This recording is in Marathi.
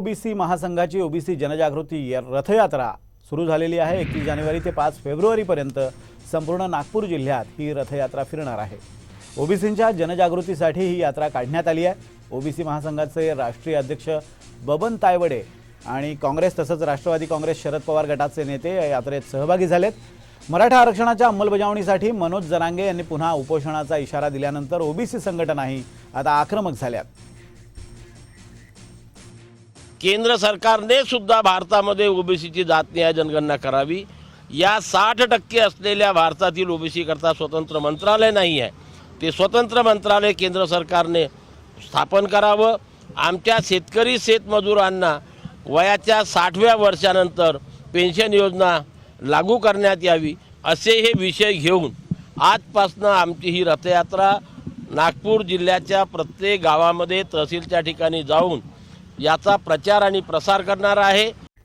ओबीसी महासंघाची ओबीसी जनजागृती या रथयात्रा सुरू झालेली आहे. एकतीस जानेवारी ते पाच फेब्रुवारीपर्यंत संपूर्ण नागपूर जिल्ह्यात ही रथयात्रा फिरणार आहे. ओबीसींच्या जनजागृतीसाठी ही यात्रा काढण्यात आली आहे. ओबीसी महासंघाचे राष्ट्रीय अध्यक्ष बबन तायवडे आणि काँग्रेस तसंच राष्ट्रवादी काँग्रेस शरद पवार गटाचे नेते या यात्रेत सहभागी झालेत. मराठा आरक्षणाच्या अंमलबजावणीसाठी मनोज जरांगे यांनी पुन्हा उपोषणाचा इशारा दिल्यानंतर ओबीसी संघटनाही आता आक्रमक झाल्यात. केंद्र सरकारने सुद्धा भारतामध्ये ओबीसीची जात न्याय जनगणना करावी. या साठ टक्के असलेल्या भारतातील ओबीसीकरता स्वतंत्र मंत्रालय नाही आहे. ते स्वतंत्र मंत्रालय केंद्र सरकारने स्थापन करावं. आमच्या शेतकरी शेतमजुरांना वयाच्या साठव्या वर्षानंतर पेन्शन योजना लागू करण्यात यावी असे हे विषय घेऊन आजपासनं आमची ही रथयात्रा नागपूर जिल्ह्याच्या प्रत्येक गावामध्ये तहसीलच्या ठिकाणी जाऊन याचा प्रचार आणि प्रसार करणार आहे.